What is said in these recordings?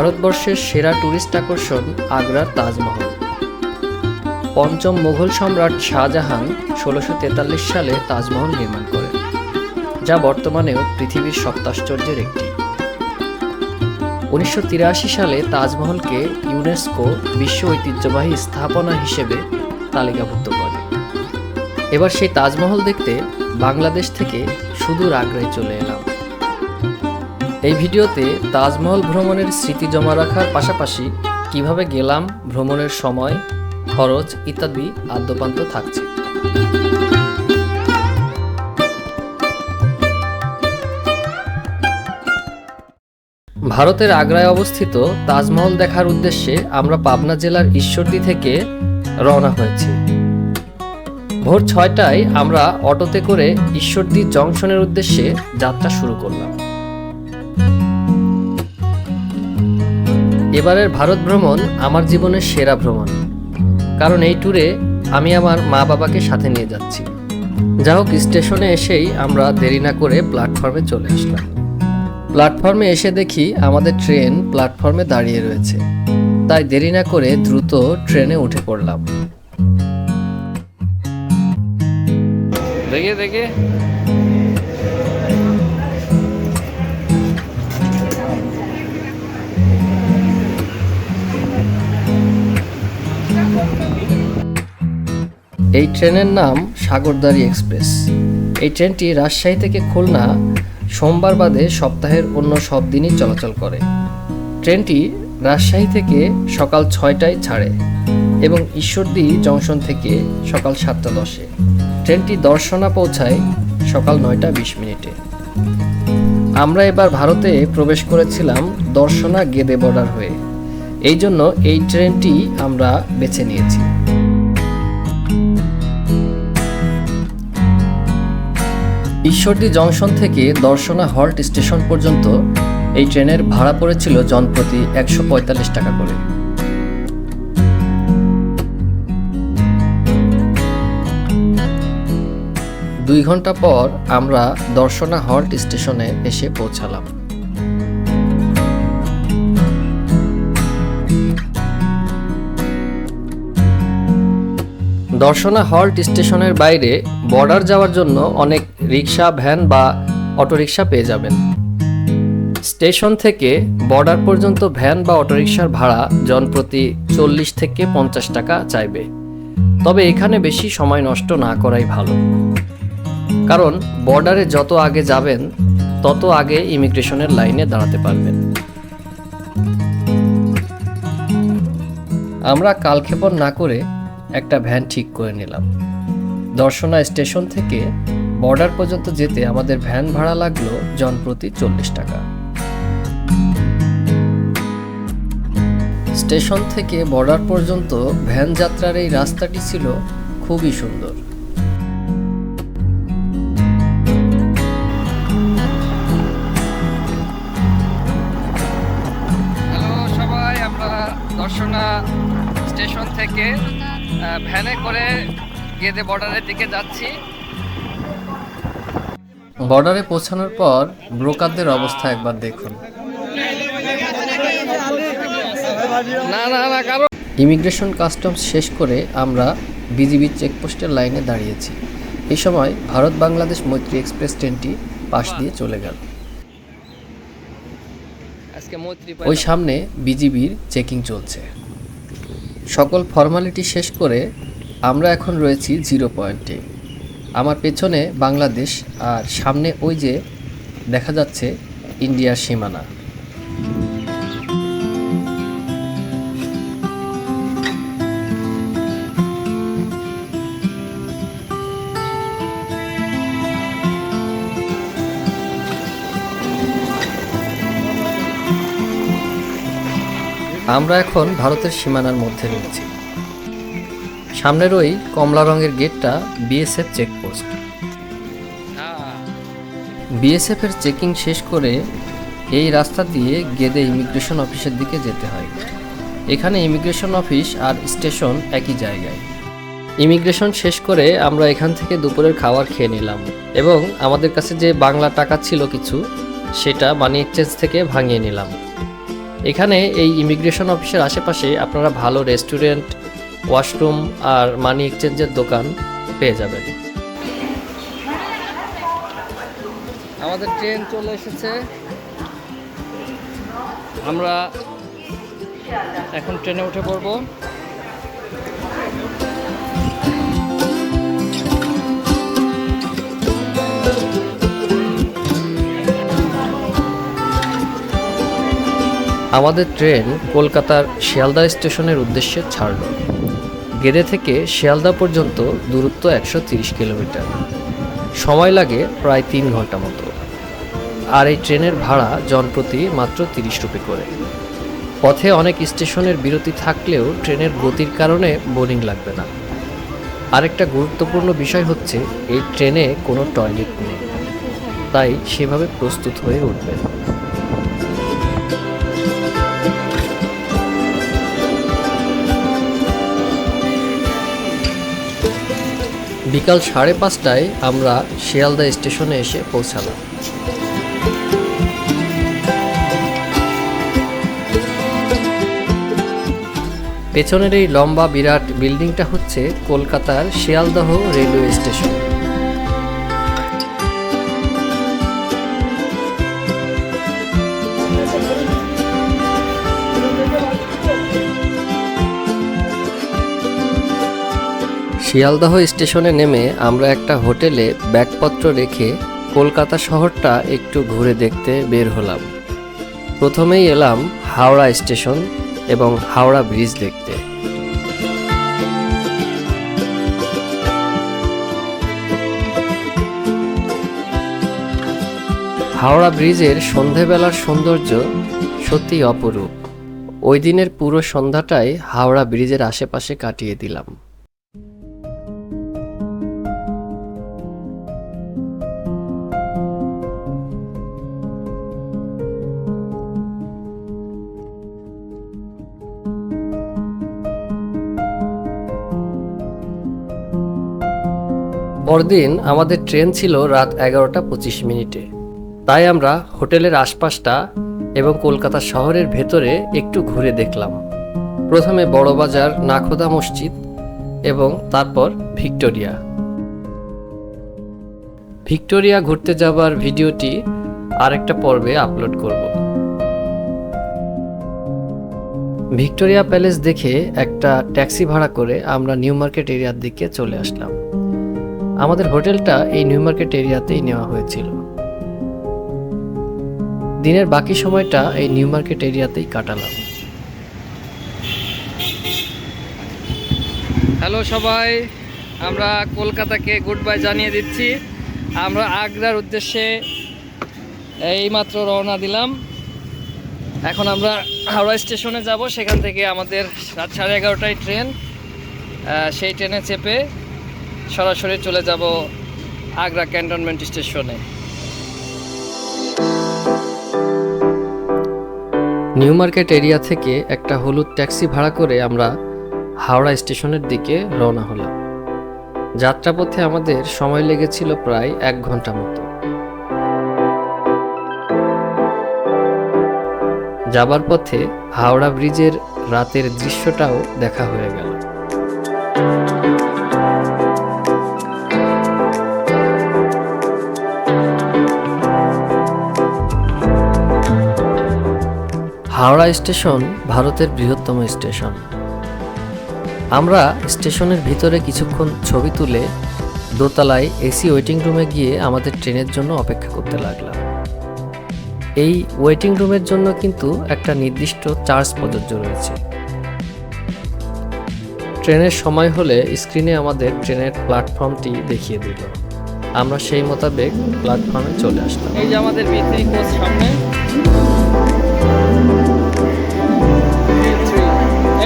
ভারতবর্ষের সেরা ট্যুরিস্ট আকর্ষণ আগ্রার তাজমহল। পঞ্চম মুঘল সম্রাট শাহজাহান ষোলোশো তেতাল্লিশ সালে তাজমহল নির্মাণ করেন, যা বর্তমানেও পৃথিবীর সপ্তাশ্চর্যের একটি। উনিশশো তিরাশি সালে তাজমহলকে ইউনেস্কো বিশ্ব ঐতিহ্যবাহী স্থাপনা হিসেবে তালিকাভুক্ত করে। এবার সেই তাজমহল দেখতে বাংলাদেশ থেকে সুদূর আগ্রায় চলে এলাম। এই ভিডিওতে তাজমহল ভ্রমণের স্মৃতি জমা রাখার পাশাপাশি কীভাবে গেলাম, ভ্রমণের সময়, খরচ ইত্যাদি আদ্যপান্ত থাকছে। ভারতের আগ্রায় অবস্থিত তাজমহল দেখার উদ্দেশ্যে আমরা পাবনা জেলার ঈশ্বরদী থেকে রওনা হয়েছি। ভোর ছয়টায় আমরা অটোতে করে ঈশ্বরদী জংশনের উদ্দেশ্যে যাত্রা শুরু করলাম। এবারের ভারত ভ্রমণ আমার জীবনের সেরা ভ্রমণ। কারণ এই ট্যুরে আমি আমার মা বাবাকে সাথে নিয়ে যাচ্ছি। যা হোক, স্টেশনে এসেই আমরা দেরি না করে প্ল্যাটফর্মে চলে আসলাম। প্ল্যাটফর্মে এসে দেখি আমাদের ট্রেন প্ল্যাটফর্মে দাঁড়িয়ে রয়েছে। তাই দেরি না করে দ্রুত ট্রেনে উঠে পড়লাম। দেখে দেখে। এই ট্রেনের নাম সাগরদারি এক্সপ্রেস। এই ট্রেনটি রাজশাহী থেকে খুলনা সোমবার বাদে সপ্তাহের অন্য সব দিনই চলাচল করে। ট্রেনটি রাজশাহী থেকে সকাল ছয়টায় ছাড়ে এবং ঈশ্বরদী জংশন থেকে সকাল সাতটা দশে। ট্রেনটি দর্শনা পৌঁছায় সকাল নয়টা বিশ মিনিটে। আমরা এবার ভারতে প্রবেশ করেছিলাম দর্শনা গেদে বর্ডার হয়ে। এই জন্য এই ট্রেনটি আমরা বেছে নিয়েছি। ঈশ্বরদী জংশন থেকে দর্শনা হল্ট স্টেশন পর্যন্ত এই ট্রেনের ভাড়া পড়েছিল জনপ্রতি একশো পঁয়তাল্লিশ টাকা করে। দুই ঘণ্টা পর আমরা দর্শনা হল্ট স্টেশনে এসে পৌঁছালাম। দর্শনা হল্ট স্টেশনের বাইরে বর্ডার যাওয়ার জন্য অনেক রিক্সা, ভ্যান বা অটোরিকশা পেয়ে যাবেন। স্টেশন থেকে বর্ডার পর্যন্ত ভ্যান বা অটোরিকশার ভাড়া জনপ্রতি চল্লিশ থেকে পঞ্চাশ টাকা চাইবে। তবে এখানে বেশি সময় নষ্ট না করাই ভালো। কারণ বর্ডারে যত আগে যাবেন, তত আগে ইমিগ্রেশনের লাইনে দাঁড়াতে পারবেন। আমরা কালক্ষেপণ না করে একটা ভ্যান ঠিক করে নিলাম। দর্শনা স্টেশন থেকে বর্ডার পর্যন্ত যেতে আমাদের ভ্যান ভাড়া লাগল জনপ্রতি চল্লিশ টাকা। স্টেশন থেকে বর্ডার পর্যন্ত ভ্যান যাত্রার এই রাস্তাটি ছিল খুবই সুন্দর। দর্শনা স্টেশন থেকে ভ্যানে করে গেদে বর্ডারের দিকে যাচ্ছি। বর্ডারে পৌঁছানোর পর ব্রোকারদের অবস্থা একবার দেখুন। না না না কারও ইমিগ্রেশন কাস্টমস শেষ করে আমরা বিজিবি চেকপোস্টের লাইনে দাঁড়িয়েছি। এই সময় ভারত বাংলাদেশ মৈত্রী এক্সপ্রেস ট্রেনটি পাশ দিয়ে চলে গেল। ওই সামনে বিজিবির চেকিং চলছে। সকল ফর্মালিটি শেষ করে আমরা এখন রয়েছি জিরো পয়েন্টে। আমার পেছনে বাংলাদেশ আর সামনে ওই যে দেখা যাচ্ছে ইন্ডিয়ার সীমানা। আমরা এখন ভারতের সীমানার মধ্যে রয়েছি। সামনের ওই কমলা রঙের গেটটা বিএসএফ চেকপোস্ট। বিএসএফ এর চেকিং শেষ করে এই রাস্তা দিয়ে গেদে ইমিগ্রেশন অফিসের দিকে যেতে হয়। এখানে ইমিগ্রেশন অফিস আর স্টেশন একই জায়গায়। ইমিগ্রেশন শেষ করে আমরা এখান থেকে দুপুরের খাবার খেয়ে নিলাম এবং আমাদের কাছে যে বাংলা টাকা ছিল কিছু, সেটা মানি এক্সচেঞ্জ থেকে ভাঙিয়ে নিলাম। এখানে এই ইমিগ্রেশন অফিসের আশেপাশে আপনারা ভালো রেস্টুরেন্ট ওয়াশরুম আর মানি এক্সচেঞ্জের দোকান পেয়ে যাবেন। আমাদের ট্রেন চলে এসেছে। আমরা এখন ট্রেনে উঠে পড়ব। আমাদের ট্রেন কলকাতার শিয়ালদা স্টেশনের উদ্দেশ্যে ছাড়ল। গেদে থেকে শিয়ালদা পর্যন্ত দূরত্ব একশো কিলোমিটার। সময় লাগে প্রায় তিন ঘণ্টা মতো। আর এই ট্রেনের ভাড়া জনপ্রতি মাত্র তিরিশ রুপি করে। পথে অনেক স্টেশনের বিরতি থাকলেও ট্রেনের গতির কারণে বোরিং লাগবে না। আরেকটা গুরুত্বপূর্ণ বিষয় হচ্ছে, এই ট্রেনে কোনো টয়লেট নেই। তাই সেভাবে প্রস্তুত হয়ে উঠবেন। বিকাল সাড়ে পাঁচটায় আমরা শিয়ালদা স্টেশনে এসে পৌঁছালাম। পেছনের এই লম্বা বিরাট বিল্ডিংটা হচ্ছে কলকাতার শিয়ালদহ রেলওয়ে স্টেশন। শিয়ালদহ স্টেশনে নেমে আমরা একটা হোটেলে ব্যাগপত্র রেখে কলকাতা শহরটা একটু ঘুরে দেখতে বের হলাম। প্রথমেই এলাম হাওড়া স্টেশন এবং হাওড়া ব্রিজ দেখতে। হাওড়া ব্রিজের সন্ধেবেলার সৌন্দর্য সত্যি অপরূপ। ওই দিনের পুরো সন্ধ্যাটাই হাওড়া ব্রিজের আশেপাশে কাটিয়ে দিলাম। পরদিন আমাদের ট্রেন ছিল রাত এগারোটা পঁচিশ মিনিটে। তাই আমরা হোটেলের আশপাশটা এবং কলকাতা শহরের ভেতরে একটু ঘুরে দেখলাম। প্রথমে বড়বাজার নাখোদা মসজিদ এবং তারপর ভিক্টোরিয়া। ভিক্টোরিয়া ঘুরতে যাবার ভিডিওটি আরেকটা পর্বে আপলোড করব। ভিক্টোরিয়া প্যালেস দেখে একটা ট্যাক্সি ভাড়া করে আমরা নিউ মার্কেট এরিয়ার দিকে চলে আসলাম। আমাদের হোটেলটা এই নিউ মার্কেট এরিয়াতেই নেওয়া হয়েছিল। দিনের বাকি সময়টা এই নিউ মার্কেট এরিয়াতেই কাটালাম। হ্যালো সবাই, আমরা কলকাতাকে গুড বাই জানিয়ে দিচ্ছি। আমরা আগ্রার উদ্দেশ্যে এইমাত্র রওনা দিলাম। এখন আমরা হাওড়া স্টেশনে যাব, সেখান থেকে আমাদের রাত সাড়ে এগারোটায় ট্রেন। সেই ট্রেনে চেপে সরাসরি চলে যাব আগ্রা ক্যান্টনমেন্ট স্টেশনে। নিউ মার্কেট এরিয়া থেকে একটা হলুদ ট্যাক্সি ভাড়া করে আমরা হাওড়া স্টেশনের দিকে রওনা হলাম। যাত্রাপথে আমাদের সময় লেগেছিল প্রায় এক ঘণ্টা মতো। যাবার পথে হাওড়া ব্রিজের রাতের দৃশ্যটাও দেখা হয়ে গেল। হাওড়া স্টেশন ভারতের বৃহত্তম স্টেশন। আমরা স্টেশনের ভিতরে কিছুক্ষণ ছবি তুলে দোতলায় এসি ওয়েটিং রুমে গিয়ে আমাদের ট্রেনের জন্য অপেক্ষা করতে লাগলাম। এই ওয়েটিং রুমের জন্য কিন্তু একটা নির্দিষ্ট চার্জ প্রযোজ্য রয়েছে। ট্রেনের সময় হলে স্ক্রিনে আমাদের ট্রেনের প্ল্যাটফর্মটি দেখিয়ে দিল। আমরা সেই মোতাবেক প্ল্যাটফর্মে চলে আসলাম। এই যে আমাদের কোচ সামনে।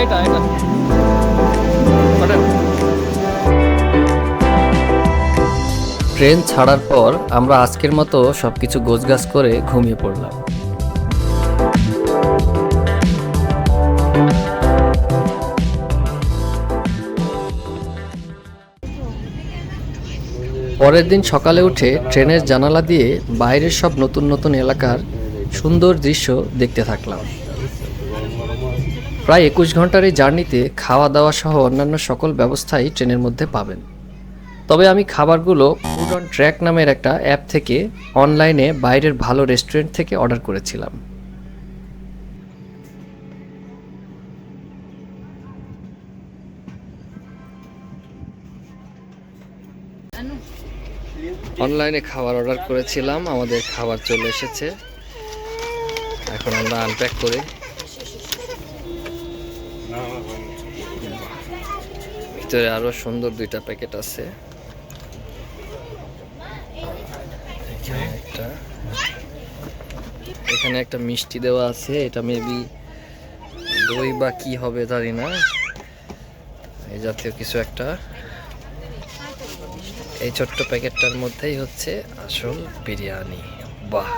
এটা এটা। ট্রেন ছাড়ার পর আমরা আজকের মতো সবকিছু গোছগাছ করে ঘুমিয়ে পড়লাম। পরের দিন সকালে উঠে ট্রেনের জানালা দিয়ে বাইরের সব নতুন নতুন এলাকার সুন্দর দৃশ্য দেখতে থাকলাম। প্রায় একুশ ঘণ্টার এই জার্নিতে খাওয়া দাওয়া সহ অন্যান্য সকল ব্যবস্থাই ট্রেনের মধ্যে পাবেন। তবে আমি খাবারগুলো ফুড অন ট্র্যাক নামের একটা অ্যাপ থেকে অনলাইনে বাইরের ভালো রেস্টুরেন্ট থেকে অর্ডার করেছিলাম। অনলাইনে খাবার অর্ডার করেছিলাম, আমাদের খাবার চলে এসেছে। এখন আমরা আনপ্যাক করে। ভিতরে আরও সুন্দর দুইটা প্যাকেট আছে। একটা, এখানে একটা মিষ্টি দেওয়া আছে, এটা মেবি দই বা কি হবে জানি না। এই জাতীয় কিছু একটা। এই ছোট্ট প্যাকেটটার মধ্যেই হচ্ছে আসল বিরিয়ানি। বাহ!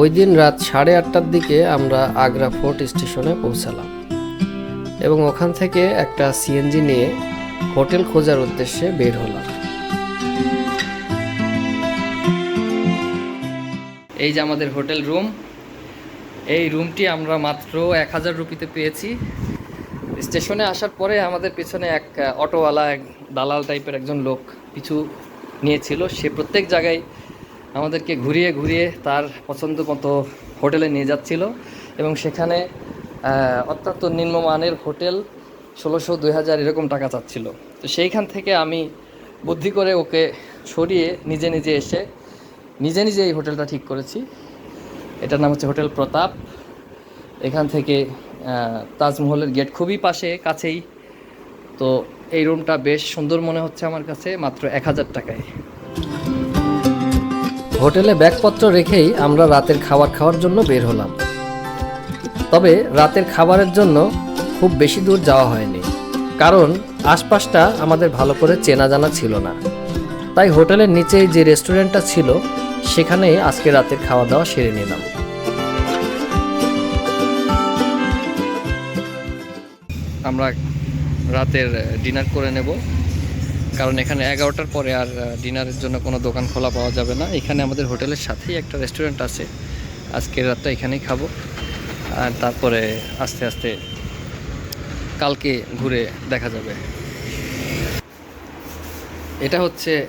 ওই দিন রাত সাড়ে আটটার দিকে আমরা আগ্রা ফোর্ট স্টেশনে পৌঁছালাম। এবং ওখান থেকে একটা সিএনজি নিয়ে হোটেল খোঁজার উদ্দেশ্যে বের হলাম। এই যে আমাদের হোটেল রুম, এই রুমটি আমরা মাত্র এক হাজার রুপিতে পেয়েছি। স্টেশনে আসার পরে আমাদের পেছনে এক অটোওয়ালা, এক দালাল টাইপের একজন লোক পিছু নিয়েছিল। সে প্রত্যেক জায়গায় আমাদেরকে ঘুরিয়ে ঘুরিয়ে তার পছন্দ মতো হোটেলে নিয়ে যাচ্ছিল এবং সেখানে অত্যন্ত নিম্নমানের হোটেল ষোলোশো, দুই হাজার এরকম টাকা চাচ্ছিল। তো সেইখান থেকে আমি বুদ্ধি করে ওকে সরিয়ে নিজে নিজে এসে নিজে নিজে এই হোটেলটা ঠিক করেছি। এটার নাম হচ্ছে হোটেল প্রতাপ। এখান থেকে তাজমহলের গেট খুবই পাশে, কাছেই। তো এই রুমটা বেশ সুন্দর মনে হচ্ছে আমার কাছে, মাত্র এক হাজার টাকায়। হোটেলে ব্যাগপত্র রেখেই আমরা রাতের খাবার খাওয়ার জন্য বের হলাম। তবে রাতের খাবারের জন্য খুব বেশি দূর যাওয়া হয়নি। কারণ আশপাশটা আমাদের ভালো করে চেনা জানা ছিল না। তাই হোটেলের নিচেই যে রেস্টুরেন্টটা ছিল, সেখানেই আজকে রাতের খাওয়া দাওয়া সেরে নিলাম। আমরা রাতের ডিনার করে নেব। কারণ এখানে এগারোটার পরে আর ডিনারের জন্য কোনো দোকান খোলা পাওয়া যাবে না। এখানে আমাদের হোটেলের সাথেই একটা রেস্টুরেন্ট আছে। আজকের রাতটা এখানেই খাব। আর তারপরে আস্তে আস্তে কালকে ঘুরে দেখা যাবে। এটা হচ্ছে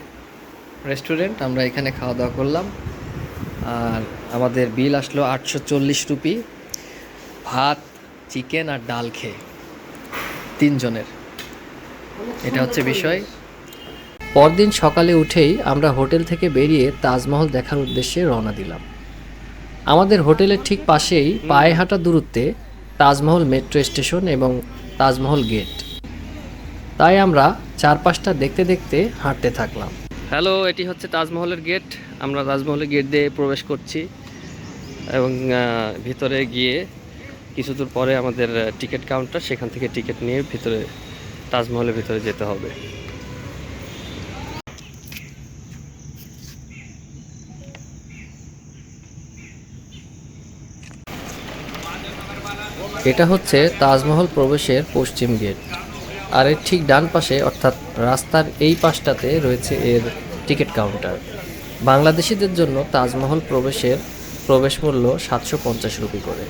রেস্টুরেন্ট আমরা এখানে খাওয়া দাওয়া করলাম। আর আমাদের বিল আসলো আটশো চল্লিশ রুপি। ভাত চিকেন আর ডাল খেয়ে। তিনজনের। এটা হচ্ছে বিষয়। পরদিন সকালে উঠেই আমরা হোটেল থেকে বেরিয়ে তাজমহল দেখার উদ্দেশ্যে রওনা দিলাম। আমাদের হোটেলের ঠিক পাশেই পায়ে হাঁটা দূরত্বে তাজমহল মেট্রো স্টেশন এবং তাজমহল গেট। তাই আমরা চারপাশটা দেখতে দেখতে হাঁটতে থাকলাম। হ্যালো এটি হচ্ছে তাজমহলের গেট। আমরা তাজমহলের গেট দিয়ে প্রবেশ করছি এবং ভিতরে গিয়ে কিছু দূর পরে আমাদের টিকিট কাউন্টার সেখান থেকে টিকিট নিয়ে ভিতরে তাজমহলের ভিতরে যেতে হবে। এটা হচ্ছে তাজমহল প্রবেশের পশ্চিম গেট। আর এর ঠিক ডান পাশে, অর্থাৎ রাস্তার এই পাশটাতে রয়েছে এর টিকিট কাউন্টার। বাংলাদেশিদের জন্য তাজমহল প্রবেশের প্রবেশ মূল্য সাতশো পঞ্চাশ রুপি করে।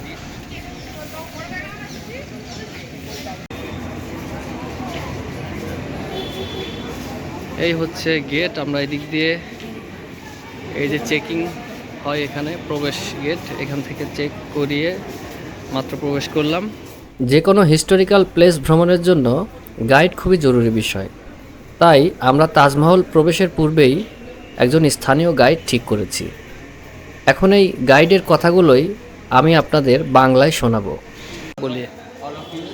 এই হচ্ছে গেট। আমরা এদিক দিয়ে এই যে চেকিং হয় এখানে, প্রবেশ গেট। এখান থেকে চেক করিয়ে মাত্র প্রবেশ করলাম। যে কোনো হিস্টোরিক্যাল প্লেস ভ্রমণের জন্য গাইড খুবই জরুরি বিষয়। তাই আমরা তাজমহল প্রবেশের পূর্বেই একজন স্থানীয় গাইড ঠিক করেছি। এখন এই গাইডের কথাগুলোই আমি আপনাদের বাংলায় শোনাবো। বলিয়ে all of you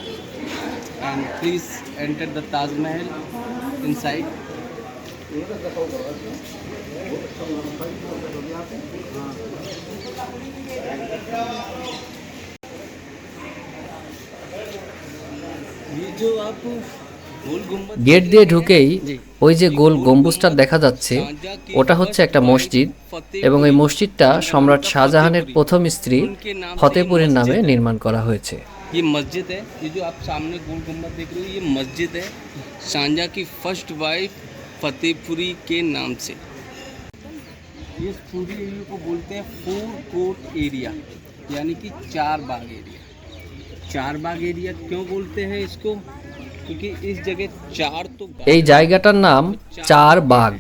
and please enter the gate দিয়ে ঢুকেই ওই যে গোল গম্বুজটা দেখা যাচ্ছে ওটা হচ্ছে একটা মসজিদ এবং এই মসজিদটা সম্রাট শাহজাহানের প্রথম স্ত্রী ফতেপুরের নামে নির্মাণ করা হয়েছে ये मस्जिद है ये जो आप सामने गोल गुम्बद देख रहे हो ये मस्जिद है शांजा की फर्स्ट वाइफ फतेहपुरी के नाम से इस पूरी एरिया को बोलते हैं फोर कोट एरिया यानी कि चार बाग एरिया चार बाग एरिया क्यों बोलते हैं इसको क्योंकि इस जगह चार तो बाग- এই জায়গাটার নাম চার বাগ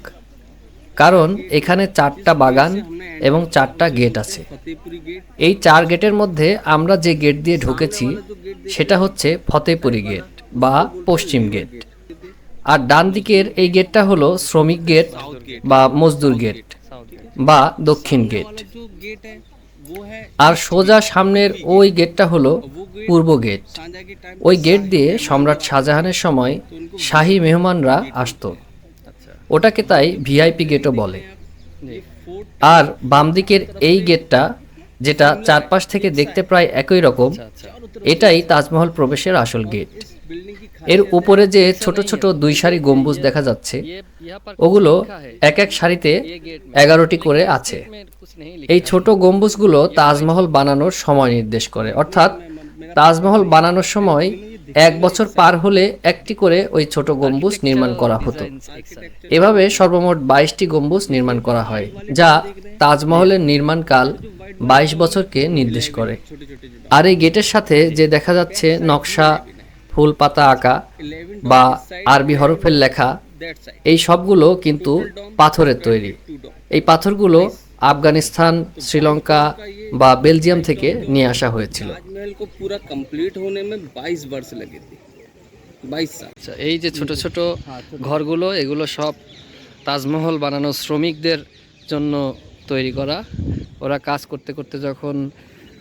কারণ এখানে চারটা বাগান এবং চারটা গেট আছে फतेहपुरी गेट এই চার গেটের মধ্যে আমরা যে গেট দিয়ে ঢুকেছি সেটা হচ্ছে ফতেপুরি গেট বা পশ্চিম গেট আর ডান দিকের এই গেটটা হলো শ্রমিক গেট বা মজদুর গেট বা দক্ষিণ গেট वाला जो गेट है वो है আর সোজা সামনের ওই গেটটা হলো পূর্ব গেট। ওই গেট দিয়ে সম্রাট শাহজাহানের সময় শাহী মেহমানরা আসতো। ওটাকে তাই ভিআইপি গেটও বলে। আর বাম দিকের এই গেটটা, যেটা চারপাশ থেকে দেখতে প্রায় একই রকম, এটাই তাজমহল প্রবেশের আসল গেট। এর উপরে যে ছোট ছোট দুই সারি গম্বুজ দেখা যাচ্ছে, ওগুলো এক এক সারিতে এগারোটি করে আছে। এই ছোট গম্বুজগুলো তাজমহল বানানোর সময় নির্দেশ করে। অর্থাৎ তাজমহল বানানোর সময় এক বছর পার হলে একটি করে ওই ছোট গম্বুজ নির্মাণ করা হতো। এভাবে সর্বমোট বাইশটি গম্বুজ নির্মাণ করা হয়, যা তাজমহলের নির্মাণকাল বাইশ বছরকে নির্দেশ করে। আর এই গেটের সাথে যে দেখা যাচ্ছে নকশা, ফুল পাতা আঁকা বা আরবি হরফের লেখা, এই সবগুলো কিন্তু পাথরের তৈরি। এই পাথরগুলো আফগানিস্তান শ্রীলঙ্কা বা বেলজিয়াম থেকে নিয়ে আসা হয়েছিল। আচ্ছা এই যে ছোট ছোট ঘরগুলো এগুলো সব তাজমহল বানানো শ্রমিকদের জন্য তৈরি করা। ওরা কাজ করতে করতে যখন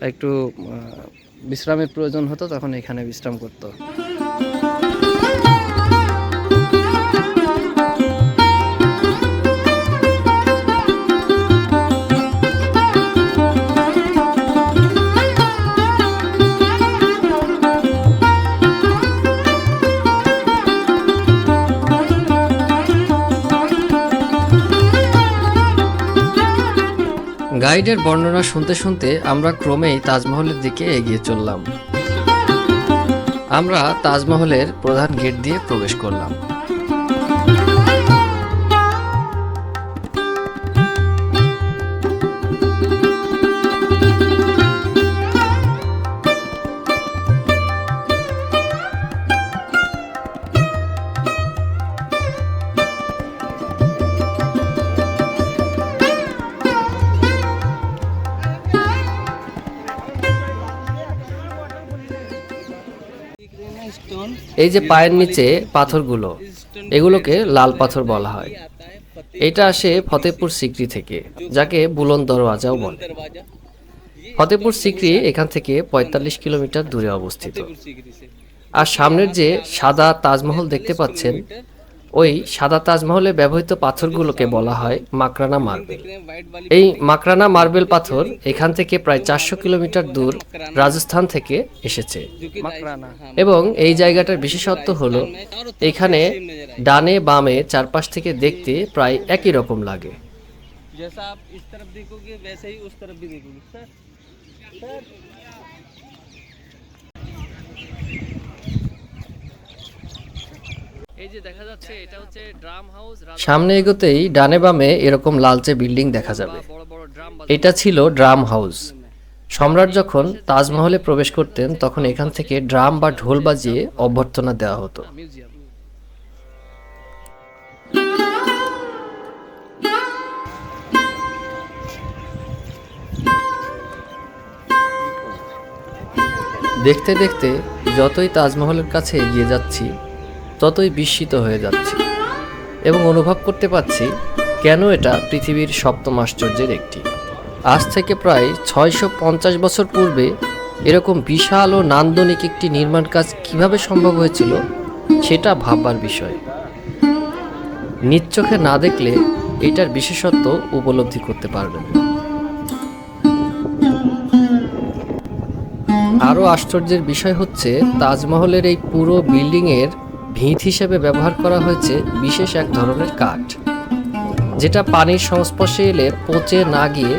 একটু বিশ্রামের প্রয়োজন হতো তখন এখানে বিশ্রাম করতো। গাইডের বর্ণনা শুনতে শুনতে আমরা ক্রমেই তাজমহলের দিকে এগিয়ে চললাম। আমরা তাজমহলের প্রধান গেট দিয়ে প্রবেশ করলাম। এই যে পায়ের নিচে পাথরগুলো, এগুলোকে লাল পাথর বলা হয়। এটা আসে ফতেপুর সিকরি থেকে, যাকে বুলন দরওয়াজাও বলে। ফতেপুর সিকরি এখান থেকে ৪৫ কিলোমিটার দূরে অবস্থিত। আর সামনের যে সাদা তাজমহল দেখতে পাচ্ছেন ওই সাদা তাজমহলে ব্যবহৃত পাথরগুলোকে বলা হয় মাকরানা মার্বেল। এই মাকরানা মার্বেল পাথর এখান থেকে প্রায় চারশো কিলোমিটার দূর রাজস্থান থেকে এসেছে। এবং এই জায়গাটার বিশেষত্ব হল এখানে ডানে বামে চারপাশ থেকে দেখতে প্রায় একই রকম লাগে। সামনে এগোতেই ডানে বামে এরকম লালচে বিল্ডিং দেখা যাবে। এটা ছিল ড্রাম হাউস। সম্রাট যখন তাজমহলে প্রবেশ করতেন তখন এখান থেকে ড্রাম বা ঢোল বাজিয়ে অভ্যর্থনা দেওয়া হতো। দেখতে দেখতে যতই তাজমহলের কাছে এগিয়ে যাচ্ছি ততই বিস্মিত হয়ে যাচ্ছি এবং অনুভব করতে পারছি কেন এটা পৃথিবীর সপ্তম আশ্চর্যের একটি। আজ থেকে প্রায় ছয়শো পঞ্চাশ বছর পূর্বে এরকম বিশাল ও নান্দনিক একটি নির্মাণ কাজ কীভাবে সম্ভব হয়েছিল সেটা ভাববার বিষয়। নিজ চোখে না দেখলে এটার বিশেষত্ব উপলব্ধি করতে পারবেন আরও আশ্চর্যের বিষয় হচ্ছে তাজমহলের এই পুরো বিল্ডিংয়ের ভিত হিসেবে ব্যবহার করা হয়েছে বিশেষ এক ধরনের কাঠ, যেটা পানির সংস্পর্শে এলে পচে না গিয়ে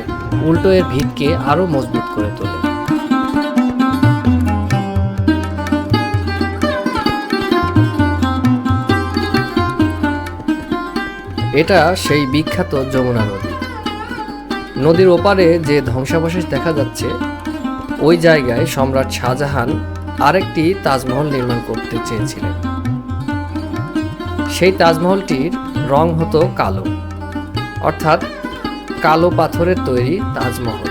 উল্টো এর ভিতকে আরও মজবুত করে তোলে। এটা সেই বিখ্যাত যমুনা নদী। নদীর ওপারে যে ধ্বংসাবশেষ দেখা যাচ্ছে, ওই জায়গায় সম্রাট শাহজাহান আরেকটি তাজমহল নির্মাণ করতে চেয়েছিলেন। সেই তাজমহলটির রং হতো কালো। অর্থাৎ কালো পাথরের তৈরি তাজমহল।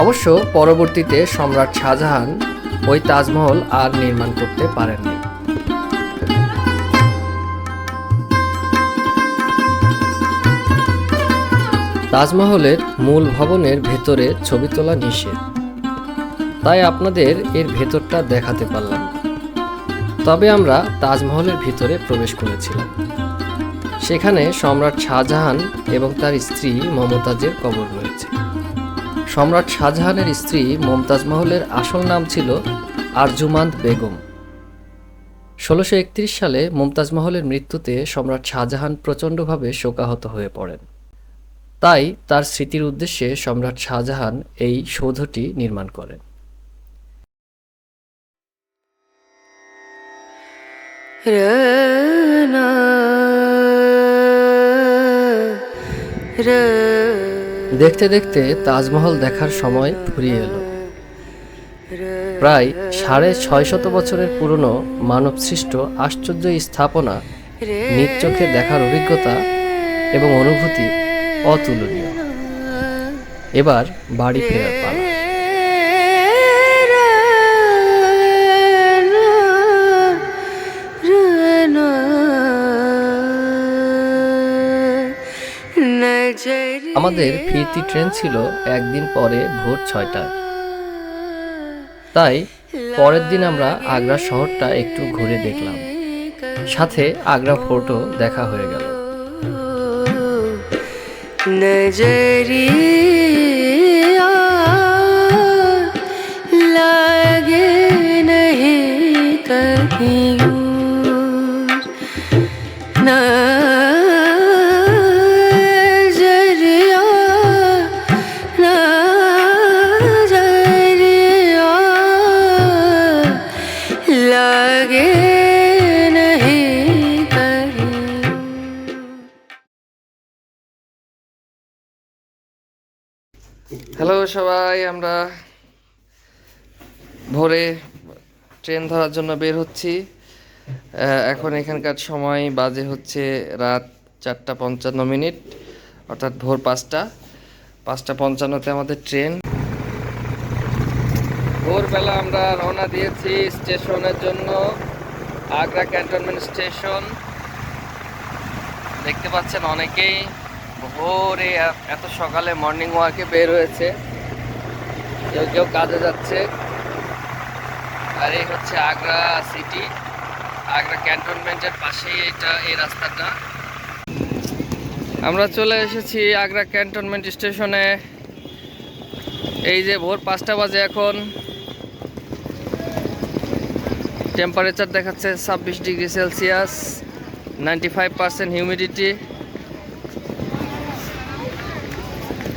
অবশ্য পরবর্তীতে সম্রাট শাহজাহান ওই তাজমহল আর নির্মাণ করতে পারেননি। তাজমহলের মূল ভবনের ভেতরে ছবি তোলা নিষেধ। তাই আপনাদের এর ভেতরটা দেখাতে পারলাম। তবে আমরা তাজমহলের ভিতরে প্রবেশ করেছিলাম। সেখানে সম্রাট শাহজাহান এবং তার স্ত্রী মমতাজের কবর রয়েছে। সম্রাট শাহজাহানের স্ত্রী মমতাজ মহলের আসল নাম ছিল আরজুমান্দ বেগম। ষোলোশো একত্রিশ সালে মমতাজ মহলের মৃত্যুতে সম্রাট শাহজাহান প্রচণ্ডভাবে শোকাহত হয়ে পড়েন। তাই তার স্মৃতির উদ্দেশ্যে সম্রাট শাহজাহান এই সৌধটি নির্মাণ করেন। দেখতে দেখতে তাজমহল দেখার সময় ফুরিয়ে এলো। প্রায় সাড়ে ছয় শত বছরের পুরনো মানবসৃষ্ট আশ্চর্য স্থাপনা নিজ চোখে দেখার অভিজ্ঞতা এবং অনুভূতি অতুলনীয়। এবার বাড়ি ফেরার পালা। আমাদের ফিরতি ট্রেন ছিল একদিন পরে ভোর ছয়টায়। তাই পরের দিন আমরা আগ্রা শহরটা একটু ঘুরে দেখলাম। সাথে আগ্রা ফোর্টও দেখা হয়ে গেল। নজরিয়া সবাই, আমরা ভোরে ট্রেন ধরার জন্য বের হচ্ছি। এখন এখানকার সময় বাজে হচ্ছে রাত চারটা পঞ্চান্ন মিনিট, অর্থাৎ ভোর পাঁচটা। পাঁচটা পঞ্চান্নতে আমাদের ট্রেন। ভোরবেলা আমরা রওনা দিয়েছি স্টেশনের জন্য, আগ্রা ক্যান্টনমেন্ট স্টেশন। দেখতে পাচ্ছেন অনেকেই ভোরে এত সকালে মর্নিং ওয়াকে বের হয়েছে। কেউ কেউ কাজে যাচ্ছে। আর এই হচ্ছে আগ্রা সিটি আগ্রা ক্যান্টনমেন্টের পাশেই এটা, এই রাস্তাটা। আমরা চলে এসেছি আগ্রা ক্যান্টনমেন্ট স্টেশনে এই যে ভোর পাঁচটা বাজে এখন। টেম্পারেচার দেখাচ্ছে ছাব্বিশ degree Celsius ninety five percent humidity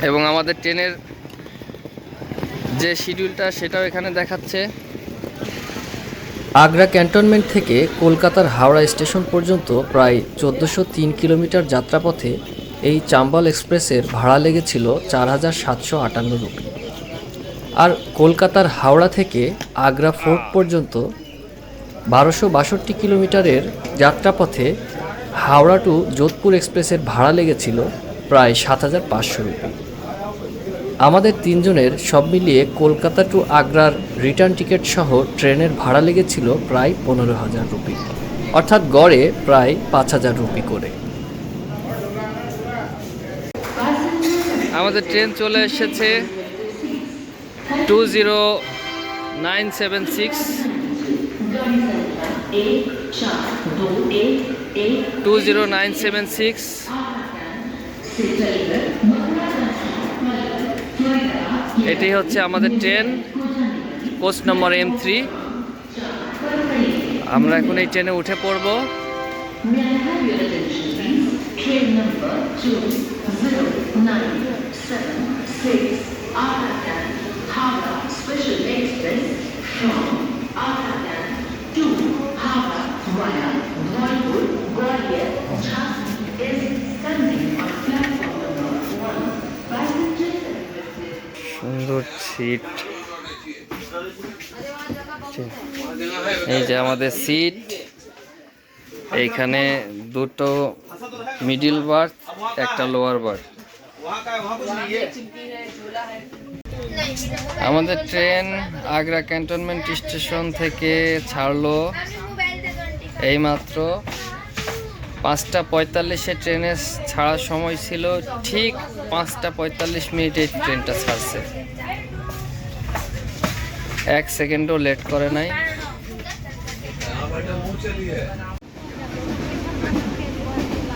এবং আমাদের ট্রেনের যে শিডিউলটা সেটাও এখানে দেখাচ্ছে। আগ্রা ক্যান্টনমেন্ট থেকে কলকাতার হাওড়া স্টেশন পর্যন্ত প্রায় চোদ্দোশো তিন কিলোমিটার যাত্রাপথে এই চাম্বাল এক্সপ্রেসের ভাড়া লেগেছিল চার হাজার সাতশো আটান্ন রুপি। আর কলকাতার হাওড়া থেকে আগ্রা ফোর্ট পর্যন্ত বারোশো বাষট্টি কিলোমিটারের যাত্রাপথে হাওড়া টু যোধপুর এক্সপ্রেসের ভাড়া লেগেছিল প্রায় সাত হাজার পাঁচশো রুপি। আমাদের তিনজনের সব মিলিয়ে কলকাতা টু আগ্রার রিটার্ন টিকিট সহ ট্রেনের ভাড়া লেগেছিল প্রায় পনেরো হাজার রুপি। অর্থাৎ গড়ে প্রায় পাঁচ হাজার রুপি করে। আমাদের ট্রেন চলে এসেছে two zero nine seven six two zero nine seven six এটি হচ্ছে আমাদের train post number M three আমরা এখন এই ট্রেনে উঠে পড়ব। সুন্দর সিট এই যে আমাদের সিট এইখানে দুটো মিডিল বার্থ একটা লোয়ার বার্থ আমাদের ট্রেন আগ্রা ক্যান্টনমেন্ট স্টেশন থেকে ছাড়লো এইমাত্র। পাঁচটা পঁয়তাল্লিশে ট্রেনের ছাড়ার সময় ছিল, ঠিক পাঁচটা পঁয়তাল্লিশ মিনিটে ট্রেনটা ছাড়ছে। এক সেকেন্ডও লেট করে নাই।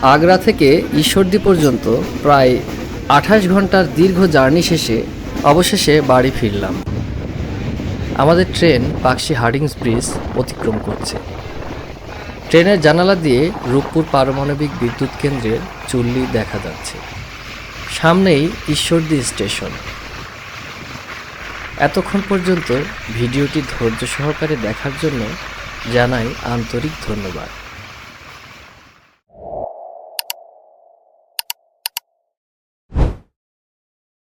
আগ্রা থেকে ঈশ্বরদী পর্যন্ত প্রায় আঠাশ ঘণ্টার দীর্ঘ জার্নি শেষে অবশেষে বাড়ি ফিরলাম। আমাদের ট্রেন পাকশি হার্ডিংস ব্রিজ অতিক্রম করছে। ট্রেনের জানালা দিয়ে রূপপুর পারমাণবিক বিদ্যুৎ কেন্দ্রের চুল্লি দেখা যাচ্ছে। সামনেই ঈশ্বরদী স্টেশন। এতক্ষণ পর্যন্ত ভিডিওটি ধৈর্য সহকারে দেখার জন্য জানাই আন্তরিক ধন্যবাদ।